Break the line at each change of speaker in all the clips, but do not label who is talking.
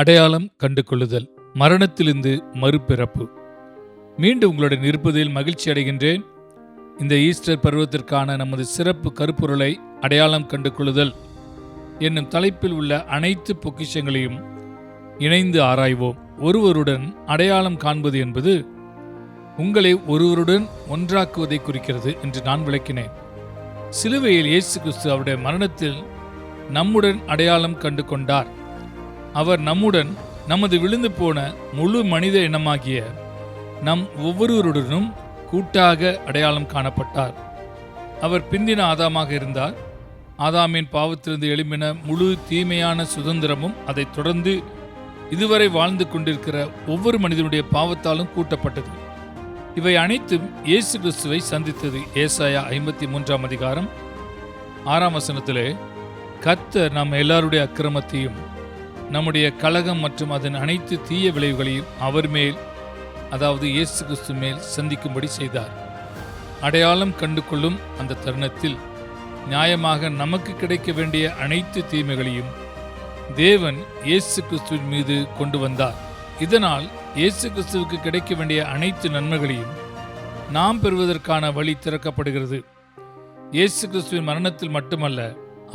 அடையாளம் கண்டு கொள்ளுதல் மரணத்திலிருந்து மறுபிறப்பு மீண்டும் உங்களுடன் இருப்பதில் மகிழ்ச்சி அடைகின்றேன் இந்த ஈஸ்டர் பருவத்திற்கான நமது சிறப்பு கருப்பொருளை அடையாளம் கண்டு கொள்ளுதல் என்னும் தலைப்பில் உள்ள அனைத்து பொக்கிஷங்களையும் இணைந்து ஆராய்வோம் ஒருவருடன் அடையாளம் காண்பது என்பது உங்களை ஒருவருடன் ஒன்றாக்குவதை குறிக்கிறது என்று நான் விளக்கினேன் சிலுவையில் இயேசு கிறிஸ்து அவருடைய மரணத்தில் நம்முடன் அடையாளம் கண்டு கொண்டார் அவர் நம்முடன் நமது விழுந்து போன முழு மனித இனமாகிய நம் ஒவ்வொருவருடனும் கூட்டாக அடையாளம் காணப்பட்டார் அவர் பிந்தின ஆதாமாக இருந்தார் ஆதாமின் பாவத்திலிருந்து எழும்பின முழு தீமையான சுதந்திரமும் அதைத் தொடர்ந்து இதுவரை வாழ்ந்து கொண்டிருக்கிற ஒவ்வொரு மனிதனுடைய பாவத்தாலும் கூட்டப்பட்டது இவை அனைத்தும் இயேசு கிறிஸ்துவை சந்தித்தது ஏசாயா ஐம்பத்தி மூன்றாம் அதிகாரம் ஆறாம் வசனத்திலே கத்தர் நம் எல்லாருடைய அக்கிரமத்தையும் நம்முடைய கழகம் மற்றும் அதன் அனைத்து தீய விளைவுகளையும் அவர் மேல் அதாவது இயேசு கிறிஸ்து மேல் சந்திக்கும்படி செய்தார் அடையாளம் கண்டு கொள்ளும் அந்த தருணத்தில் நியாயமாக நமக்கு கிடைக்க வேண்டிய அனைத்து தீமைகளையும் தேவன் இயேசு கிறிஸ்துவின் மீது கொண்டு வந்தார் இதனால் இயேசு கிறிஸ்துவுக்கு கிடைக்க வேண்டிய அனைத்து நன்மைகளையும் நாம் பெறுவதற்கான வழி திறக்கப்படுகிறது இயேசு கிறிஸ்துவின் மரணத்தில் மட்டுமல்ல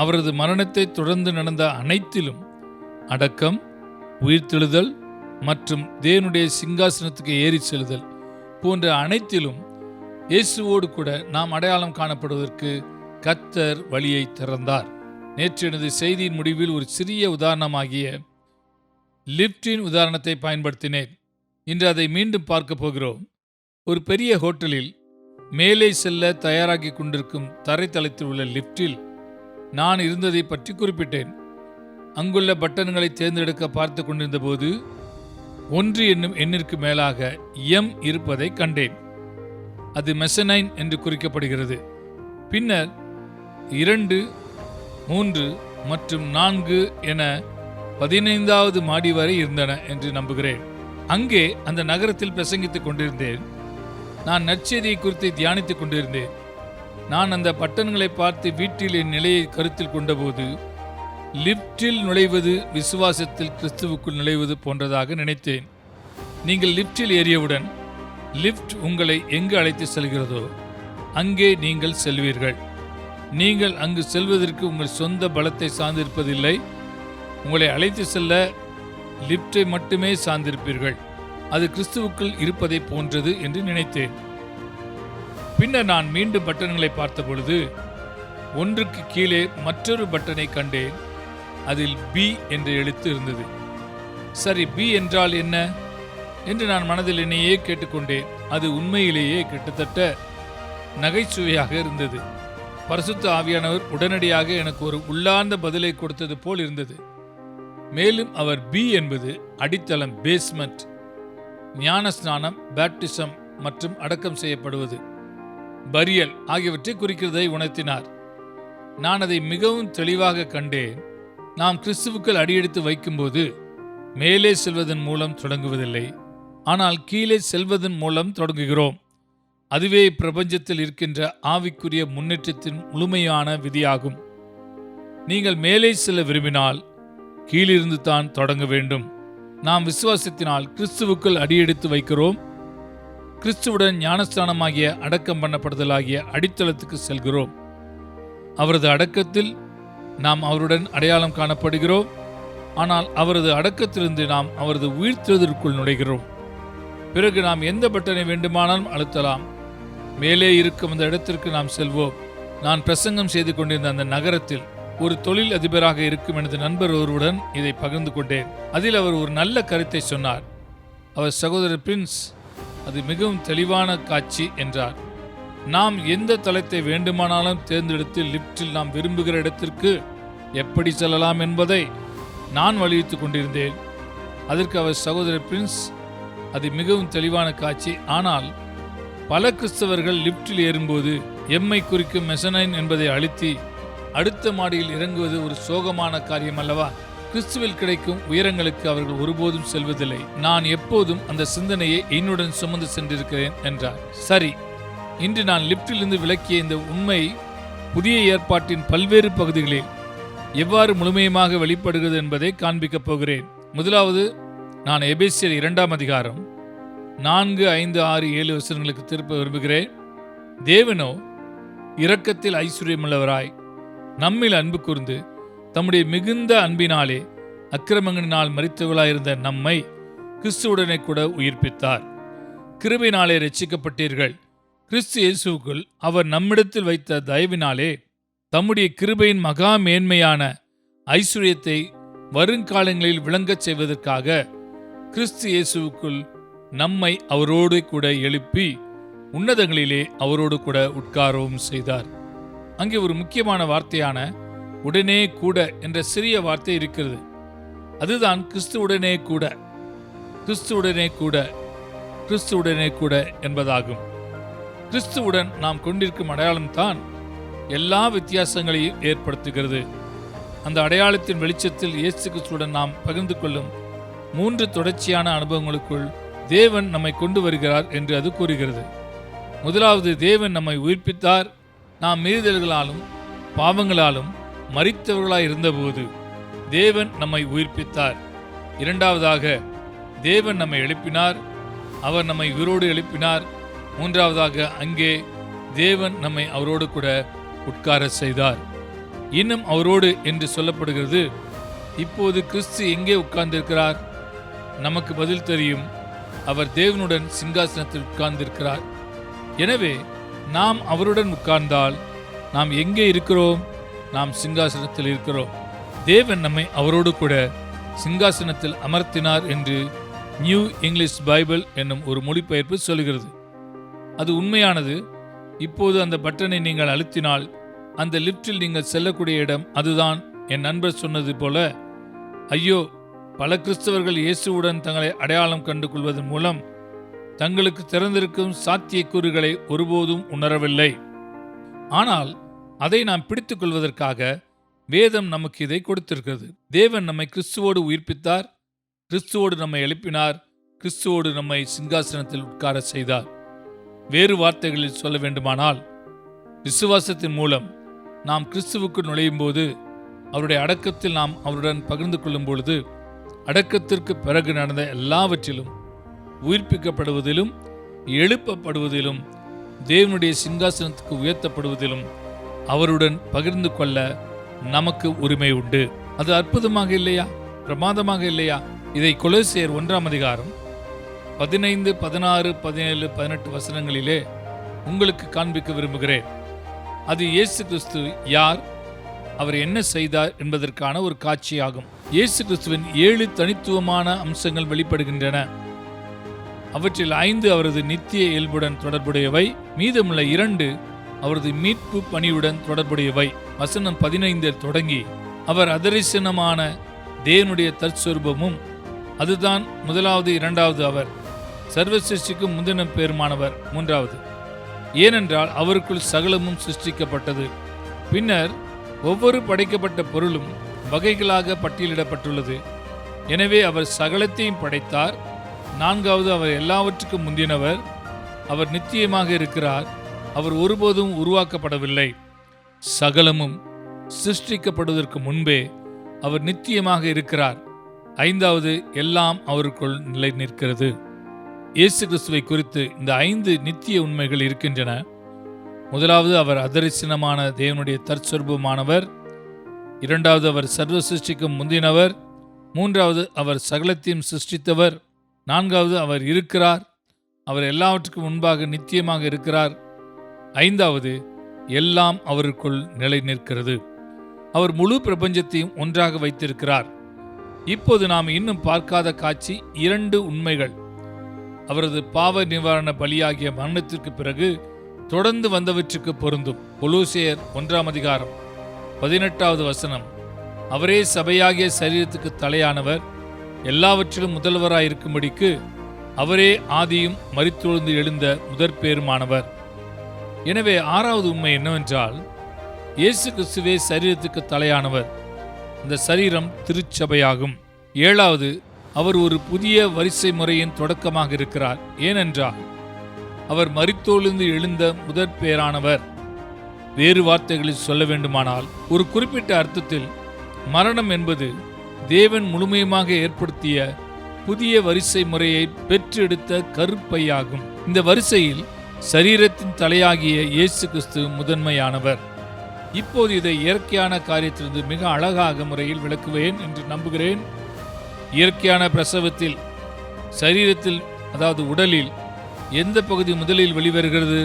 அவரது மரணத்தை தொடர்ந்து நடந்த அனைத்திலும் அடக்கம் உயிர்த்தெழுதல் மற்றும் தேவனுடைய சிங்காசனத்துக்கு ஏறி செல்லுதல் போன்ற அனைத்திலும் இயேசுவோடு கூட நாம் அடையாளம் காணப்படுவதற்கு கத்தர் வழியை திறந்தார் நேற்று எனது செய்தியின் முடிவில் ஒரு சிறிய உதாரணமாகிய லிப்டின் உதாரணத்தை பயன்படுத்தினேன் இன்று அதை மீண்டும் பார்க்க போகிறோம் ஒரு பெரிய ஹோட்டலில் மேலே செல்ல தயாராகி கொண்டிருக்கும் தரைத்தளத்தில் உள்ள லிப்டில் நான் இருந்ததை பற்றி குறிப்பிட்டேன் அங்குள்ள பட்டன்களை தேர்ந்தெடுக்க பார்த்து கொண்டிருந்த போது ஒன்று என்னும் எண்ணிற்கு மேலாக எம் இருப்பதை கண்டேன் அது மெசனைன் என்று குறிக்கப்படுகிறது பின்னர் இரண்டு மூன்று மற்றும் நான்கு என பதினைந்தாவது மாடி வரை இருந்தன என்று நம்புகிறேன் அங்கே அந்த நகரத்தில் பிரசங்கித்துக் கொண்டிருந்தேன் நான் நற்செய்தியை குறித்து தியானித்துக் கொண்டிருந்தேன் நான் அந்த பட்டன்களை பார்த்து வீட்டில் என் நிலையை கருத்தில் கொண்டபோது லிப்டில் நுழைவது விசுவாசத்தில் கிறிஸ்துவுக்குள் நுழைவது போன்றதாக நினைத்தேன் நீங்கள் லிப்டில் ஏறியவுடன் லிப்ட் உங்களை எங்கு அழைத்து செல்கிறதோ அங்கே நீங்கள் செல்வீர்கள் நீங்கள் அங்கு செல்வதற்கு உங்கள் சொந்த பலத்தை சார்ந்திருப்பதில்லை உங்களை அழைத்து செல்ல லிப்டை மட்டுமே சார்ந்திருப்பீர்கள் அது கிறிஸ்துவுக்குள் இருப்பதை போன்றது என்று நினைத்தேன் பின்னர் நான் மீண்டும் பட்டன்களை பார்த்தபொழுது ஒன்றுக்கு கீழே மற்றொரு பட்டனை கண்டேன் அதில் பி என்ற எழுத்து இருந்தது சரி பி என்றால் என்ன என்று நான் மனதில் என்னையே கேட்டுக்கொண்டேன் அது உண்மையிலேயே கிட்டத்தட்ட நகைச்சுவையாக இருந்தது பரிசுத்த ஆவியானவர் உடனடியாக எனக்கு ஒரு உள்ளார்ந்த பதிலை கொடுத்தது போல் இருந்தது மேலும் அவர் பி என்பது அடித்தளம் பேஸ்மெண்ட் ஞான ஸ்நானம் பேப்டிசம் மற்றும் அடக்கம் செய்யப்படுவது பரியல் ஆகியவற்றை குறிக்கிறதை உணர்த்தினார் நான் அதை மிகவும் தெளிவாக கண்டேன் நாம் கிறிஸ்துவுக்கள் அடியெடுத்து வைக்கும்போது மேலே செல்வதன் மூலம் தொடங்குவதில்லை ஆனால் கீழே செல்வதன் மூலம் தொடங்குகிறோம் அதுவே பிரபஞ்சத்தில் இருக்கின்ற ஆவிக்குரிய முன்னேற்றத்தின் முழுமையான விதியாகும் நீங்கள் மேலே செல்ல விரும்பினால் கீழிருந்து தான் தொடங்க வேண்டும் நாம் விசுவாசத்தினால் கிறிஸ்துவுக்குள் அடியெடுத்து வைக்கிறோம் கிறிஸ்துவுடன் ஞானஸ்தானமாகிய அடக்கம் பண்ணப்படுதலாகிய அடித்தளத்துக்கு செல்கிறோம் அவரது அடக்கத்தில் நாம் அவருடன் அடையாளம் காணப்படுகிறோம் ஆனால் அவரது அடக்கத்திலிருந்து நாம் அவரது உயிர்த்தெழுதற்குள் நுழைகிறோம் பிறகு நாம் எந்த பட்டனை வேண்டுமானாலும் அழுத்தலாம் மேலே இருக்கும் அந்த இடத்திற்கு நாம் செல்வோம் நான் பிரசங்கம் செய்து கொண்டிருந்த அந்த நகரத்தில் ஒரு தொழில் அதிபராக இருக்கும் எனது நண்பர் ஒருவருடன் இதை பகிர்ந்து கொண்டேன் அதில் அவர் ஒரு நல்ல கருத்தை சொன்னார் அவர் சகோதரர் பிரின்ஸ் அது மிகவும் தெளிவான காட்சி என்றார் நாம் எந்த தளத்தை வேண்டுமானாலும் தேர்ந்தெடுத்து லிப்டில் நாம் விரும்புகிற இடத்திற்கு எப்படி செல்லலாம் என்பதை நான் வலியுறுத்தி கொண்டிருந்தேன் அதற்கு அவர் சகோதரர் பிரின்ஸ் அது மிகவும் தெளிவான காட்சி ஆனால் பல கிறிஸ்தவர்கள் லிப்டில் ஏறும்போது எம்மை குறிக்கும் மெசனைன் என்பதை அழுத்தி அடுத்த மாடியில் இறங்குவது ஒரு சோகமான காரியம் அல்லவா கிறிஸ்துவில் கிடைக்கும் உயரங்களுக்கு அவர்கள் ஒருபோதும் செல்வதில்லை நான் எப்போதும் அந்த சிந்தனையை என்னுடன் சுமந்து சென்றிருக்கிறேன் என்றார் சரி இன்று நான் லிப்டிலிருந்து விளக்கிய இந்த உண்மை புதிய ஏற்பாட்டின் பல்வேறு பகுதிகளில் எவ்வாறு முழுமையமாக வெளிப்படுகிறது என்பதை காண்பிக்கப் போகிறேன் முதலாவது நான் எபேசியர் இரண்டாம் அதிகாரம் நான்கு ஐந்து ஆறு ஏழு வசனங்களுக்கு திருப்ப விரும்புகிறேன் தேவனோ இரக்கத்தில் ஐஸ்வர்யமுள்ளவராய் நம்மில் அன்பு கூர்ந்து தம்முடைய மிகுந்த அன்பினாலே அக்கிரமங்களினால் மறித்தவர்களாயிருந்த நம்மை கிறிஸ்துவுடனே கூட உயிர்ப்பித்தார் கிருபினாலே ரட்சிக்கப்பட்டீர்கள் கிறிஸ்து இயேசுக்குள் அவர் நம்மிடத்தில் வைத்த தயவினாலே தம்முடைய கிருபையின் மகா மேன்மையான ஐஸ்வர்யத்தை வருங்காலங்களில் விளங்கச் செய்வதற்காக கிறிஸ்து இயேசுக்குள் நம்மை அவரோடு கூட எழுப்பி உன்னதங்களிலே அவரோடு கூட உட்காரவும் செய்தார் அங்கே ஒரு முக்கியமான வார்த்தையான உடனே கூட என்ற சிறிய வார்த்தை இருக்கிறது அதுதான் கிறிஸ்துவுடனே கூட கிறிஸ்துவுடனே கூட கிறிஸ்துவுடனே கூட என்பதாகும் கிறிஸ்துவுடன் நாம் கொண்டிருக்கும் அடையாளம்தான் எல்லா வித்தியாசங்களையும் ஏற்படுத்துகிறது அந்த அடையாளத்தின் வெளிச்சத்தில் இயேசு கிறிஸ்துவுடன் நாம் பகிர்ந்து கொள்ளும் மூன்று தொடர்ச்சியான அனுபவங்களுக்குள் தேவன் நம்மை கொண்டு வருகிறார் என்று அது கூறுகிறது முதலாவது தேவன் நம்மை உயிர்ப்பித்தார் நாம் மீறுதல்களாலும் பாவங்களாலும் மறித்தவர்களாய் இருந்தபோது தேவன் நம்மை உயிர்ப்பித்தார் இரண்டாவதாக தேவன் நம்மை எழுப்பினார் அவர் நம்மை உயிரோடு எழுப்பினார் மூன்றாவதாக அங்கே தேவன் நம்மை அவரோடு கூட உட்கார செய்தார் இன்னும் அவரோடு என்று சொல்லப்படுகிறது இப்போது கிறிஸ்து எங்கே உட்கார்ந்திருக்கிறார் நமக்கு பதில் தெரியும் அவர் தேவனுடன் சிங்காசனத்தில் உட்கார்ந்திருக்கிறார் எனவே நாம் அவருடன் உட்கார்ந்தால் நாம் எங்கே இருக்கிறோம் நாம் சிங்காசனத்தில் இருக்கிறோம் தேவன் நம்மை அவரோடு கூட சிங்காசனத்தில் அமர்த்தினார் என்று நியூ இங்கிலீஷ் பைபிள் என்னும் ஒரு மொழிபெயர்ப்பு சொல்கிறது அது உண்மையானது இப்போது அந்த பட்டனை நீங்கள் அழுத்தினால் அந்த லிப்டில் நீங்கள் செல்லக்கூடிய இடம் அதுதான் என் நண்பர் சொன்னது போல ஐயோ பல கிறிஸ்தவர்கள் இயேசுவுடன் தங்களை அடையாளம் கண்டு கொள்வதன் மூலம் தங்களுக்கு திறந்திருக்கும் சாத்தியக்கூறுகளை ஒருபோதும் உணரவில்லை ஆனால் அதை நாம் பிடித்துக்கொள்வதற்காக வேதம் நமக்கு இதை கொடுத்திருக்கிறது தேவன் நம்மை கிறிஸ்துவோடு உயிர்ப்பித்தார் கிறிஸ்துவோடு நம்மை எழுப்பினார் கிறிஸ்துவோடு நம்மை சிங்காசனத்தில் உட்கார செய்தார் வேறு வார்த்தைகளில் சொல்ல வேண்டுமானால் விசுவாசத்தின் மூலம் நாம் கிறிஸ்துவுக்கு நுழையும் போது அவருடைய அடக்கத்தில் நாம் அவருடன் பகிர்ந்து கொள்ளும் பொழுது அடக்கத்திற்கு பிறகு நடந்த எல்லாவற்றிலும் உயிர்ப்பிக்கப்படுவதிலும் எழுப்பப்படுவதிலும் தேவனுடைய சிங்காசனத்துக்கு உயர்த்தப்படுவதிலும் அவருடன் பகிர்ந்து கொள்ள நமக்கு உரிமை உண்டு அது அற்புதமாக இல்லையா பிரமாதமாக இல்லையா இதை கொலை கொலைசேர் ஒன்றாம் அதிகாரம் பதினைந்து பதினாறு பதினேழு பதினெட்டு வசனங்களிலே உங்களுக்கு காண்பிக்க விரும்புகிறேன் அது இயேசு கிறிஸ்து யார் அவர் என்ன செய்தார் என்பதற்கான ஒரு காட்சியாகும் இயேசு கிறிஸ்துவின் ஏழு தனித்துவமான அம்சங்கள் வெளிப்படுகின்றன அவற்றில் ஐந்து அவரது நித்திய இயல்புடன் தொடர்புடையவை மீதமுள்ள இரண்டு அவரது மீட்பு பணியுடன் தொடர்புடையவை வசனம் பதினைந்தில் தொடங்கி அவர் அதரிசனமான தேவனுடைய தற்சொருபமும் அதுதான் முதலாவது இரண்டாவது அவர் சர்வ சிருஷ்டிக்கு முந்தின பெருமானவர் மூன்றாவது ஏனென்றால் அவருக்குள் சகலமும் சிருஷ்டிக்கப்பட்டது பின்னர் ஒவ்வொரு படைக்கப்பட்ட பொருளும் வகைகளாக பட்டியலிடப்பட்டுள்ளது எனவே அவர் சகலத்தையும் படைத்தார் நான்காவது அவர் எல்லாவற்றுக்கும் முந்தினவர் அவர் நித்தியமாக இருக்கிறார் அவர் ஒருபோதும் உருவாக்கப்படவில்லை சகலமும் சிருஷ்டிக்கப்படுவதற்கு முன்பே அவர் நித்தியமாக இருக்கிறார் ஐந்தாவது எல்லாம் அவருக்குள் நிலை நிற்கிறது இயேசு கிறிஸ்துவை குறித்து இந்த ஐந்து நித்திய உண்மைகள் இருக்கின்றன முதலாவது அவர் அதரிசனமான தேவனுடைய தற்சொர்பமானவர் இரண்டாவது அவர் சர்வ சிருஷ்டிக்கும் முந்தினவர் மூன்றாவது அவர் சகலத்தையும் சிருஷ்டித்தவர் நான்காவது அவர் இருக்கிறார் அவர் எல்லாவற்றுக்கும் முன்பாக நித்தியமாக இருக்கிறார் ஐந்தாவது எல்லாம் அவருக்குள் நிலை நிற்கிறது அவர் முழு பிரபஞ்சத்தையும் ஒன்றாக வைத்திருக்கிறார் இப்போது நாம் இன்னும் பார்க்காத காட்சி இரண்டு உண்மைகள் அவரது பாவ நிவாரண பலியாகிய மரணத்திற்கு பிறகு தொடர்ந்து வந்தவற்றுக்கு பொருந்தும் கொலூசியர் ஒன்றாம் அதிகாரம் பதினெட்டாவது வசனம் அவரே சபையாகிய சரீரத்துக்கு தலையானவர் எல்லாவற்றிலும் முதல்வராயிருக்கும்படிக்கு இருக்கும்படிக்கு அவரே ஆதியும் மறித்தொழுந்து எழுந்த முதற் பேருமானவர் எனவே ஆறாவது உண்மை என்னவென்றால் இயேசு கிறிஸ்துவே சரீரத்துக்கு தலையானவர் இந்த சரீரம் திருச்சபையாகும் ஏழாவது அவர் ஒரு புதிய வரிசை முறையின் தொடக்கமாக இருக்கிறார் ஏனென்றால் அவர் மறித்தோலிருந்து எழுந்த முதற் பேரானவர் வேறு வார்த்தைகளில் சொல்ல வேண்டுமானால் ஒரு குறிப்பிட்ட அர்த்தத்தில் மரணம் என்பது தேவன் முழுமையுமாக ஏற்படுத்திய புதிய வரிசை முறையை பெற்றெடுத்த கருப்பையாகும் இந்த வரிசையில் சரீரத்தின் தலையாகிய இயேசு கிறிஸ்து முதன்மையானவர் இப்போது இதை இயற்கையான காரியத்திலிருந்து மிக அழகாக முறையில் விளக்குவேன் என்று நம்புகிறேன் இயற்கையான பிரசவத்தில் சரீரத்தில் அதாவது உடலில் எந்த பகுதி முதலில் வெளிவருகிறது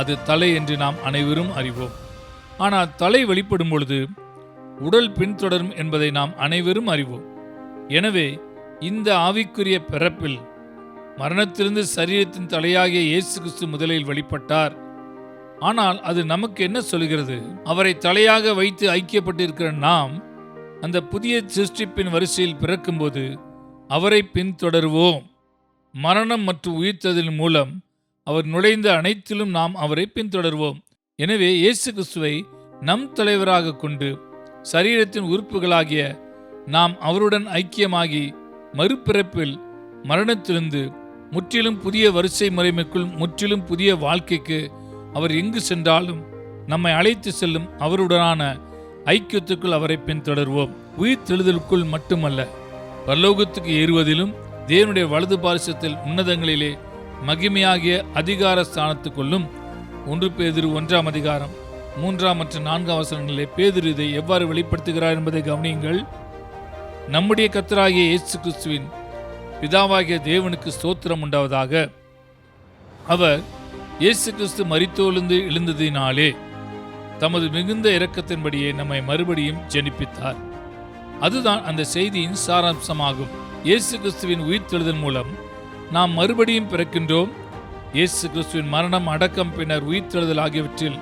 அது தலை என்று நாம் அனைவரும் அறிவோம் ஆனால் தலை வெளிப்படும் பொழுது உடல் பின்தொடரும் என்பதை நாம் அனைவரும் அறிவோம் எனவே இந்த ஆவிக்குரிய பிறப்பில் மரணத்திலிருந்து சரீரத்தின் தலையாகிய இயேசு கிறிஸ்து முதலில் வெளிப்பட்டார் ஆனால் அது நமக்கு என்ன சொல்கிறது அவரை தலையாக வைத்து ஐக்கியப்பட்டிருக்கிற நாம் அந்த புதிய சிருஷ்டிப்பின் வரிசையில் பிறக்கும்போது அவரை பின்தொடர்வோம் மரணம் மற்றும் உயிர்த்ததன் மூலம் அவர் நுழைந்த அனைத்திலும் நாம் அவரை பின்தொடர்வோம் எனவே இயேசு கிறிஸ்துவை நம் தலைவராக கொண்டு சரீரத்தின் உறுப்புகளாகிய நாம் அவருடன் ஐக்கியமாகி மறுபிறப்பில் மரணத்திலிருந்து முற்றிலும் புதிய வரிசை முறைமைக்குள் முற்றிலும் புதிய வாழ்க்கைக்கு அவர் எங்கு சென்றாலும் நம்மை அழைத்து செல்லும் அவருடனான ஐக்கியத்துக்குள் அவரை பின்தொடர்வோம் உயிர் தெழுதலுக்குள் மட்டுமல்ல பரலோகத்துக்கு ஏறுவதிலும் தேவனுடைய வலது பாரிசத்தில் உன்னதங்களிலே மகிமையாகிய அதிகார ஸ்தானத்துக்குள்ளும் ஒன்று பேதிரு ஒன்றாம் அதிகாரம் மூன்றாம் மற்றும் நான்காம் அவசரங்களிலே பேதிரு இதை எவ்வாறு வெளிப்படுத்துகிறார் என்பதை கவனியுங்கள் நம்முடைய கத்தராகிய இயேசு கிறிஸ்துவின் பிதாவாகிய தேவனுக்கு ஸ்தோத்திரம் உண்டாவதாக அவர் இயேசு கிறிஸ்து மறித்தோழுந்து எழுந்ததினாலே தமது மிகுந்த இரக்கத்தின்படியே நம்மை மறுபடியும் ஜெனிப்பித்தார் அதுதான் அந்த செய்தியின் சாராம்சமாகும் இயேசு கிறிஸ்துவின் உயிர்த்தெழுதல் மூலம் நாம் மறுபடியும் பிறக்கின்றோம் இயேசு கிறிஸ்துவின் மரணம் அடக்கம் பின்னர் உயிர்த்தெழுதல் ஆகியவற்றில்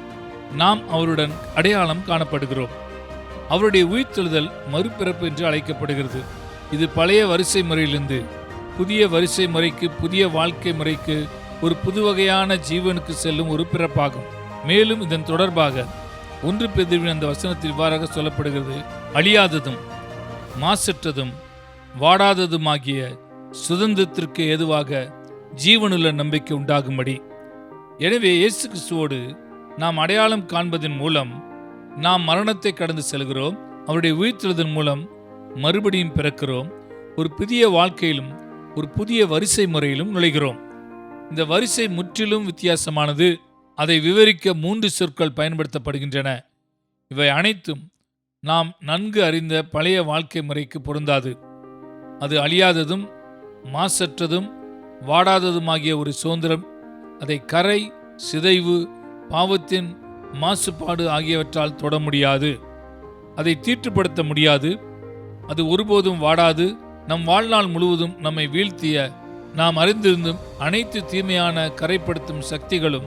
நாம் அவருடன் அடையாளம் காணப்படுகிறோம் அவருடைய உயிர்த்தெழுதல் மறுபிறப்பு என்று அழைக்கப்படுகிறது இது பழைய வரிசை முறையிலிருந்து புதிய வரிசை முறைக்கு புதிய வாழ்க்கை முறைக்கு ஒரு புதுவகையான ஜீவனுக்கு செல்லும் ஒரு பிறப்பாகும் மேலும் இதன் தொடர்பாக ஒன்று பெதிர்வின் அந்த வசனத்தில் இவ்வாறாக சொல்லப்படுகிறது அழியாததும் மாசற்றதும் வாடாததுமாகிய சுதந்திரத்திற்கு ஏதுவாக ஜீவனுள்ள நம்பிக்கை உண்டாகும்படி எனவே இயேசு கிறிஸ்துவோடு நாம் அடையாளம் காண்பதன் மூலம் நாம் மரணத்தை கடந்து செல்கிறோம் அவருடைய உயிர்த்தெழுதன் மூலம் மறுபடியும் பிறக்கிறோம் ஒரு புதிய வாழ்க்கையிலும் ஒரு புதிய வரிசை முறையிலும் நுழைகிறோம் இந்த வரிசை முற்றிலும் வித்தியாசமானது அதை விவரிக்க மூன்று சொற்கள் பயன்படுத்தப்படுகின்றன இவை அனைத்தும் நாம் நன்கு அறிந்த பழைய வாழ்க்கை முறைக்கு பொருந்தாது அது அழியாததும் மாசற்றதும் வாடாததுமாகிய ஒரு சுதந்திரம் அதை கரை சிதைவு பாவத்தின் மாசுபாடு ஆகியவற்றால் தொட முடியாது அதை தீட்டுப்படுத்த முடியாது அது ஒருபோதும் வாடாது நம் வாழ்நாள் முழுவதும் நம்மை வீழ்த்திய நாம் அறிந்திருந்தும் அனைத்து தீமையான கரைப்படுத்தும் சக்திகளும்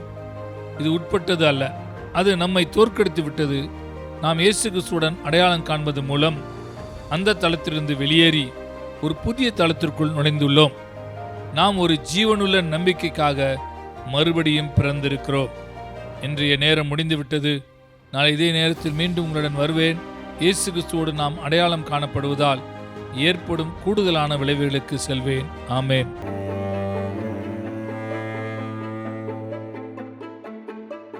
இது உட்பட்டது அல்ல அது நம்மை தோற்கடித்து விட்டது நாம் இயேசு கிறிஸ்துடன் அடையாளம் காண்பது மூலம் அந்த தளத்திலிருந்து வெளியேறி ஒரு புதிய தளத்திற்குள் நுழைந்துள்ளோம் நாம் ஒரு ஜீவனுள்ள நம்பிக்கைக்காக மறுபடியும் பிறந்திருக்கிறோம் இன்றைய நேரம் முடிந்துவிட்டது நான் இதே நேரத்தில் மீண்டும் உங்களுடன் வருவேன் இயேசு கிறிஸ்துவோடு நாம் அடையாளம் காணப்படுவதால் ஏற்படும் கூடுதலான விளைவுகளுக்கு செல்வேன் ஆமேன்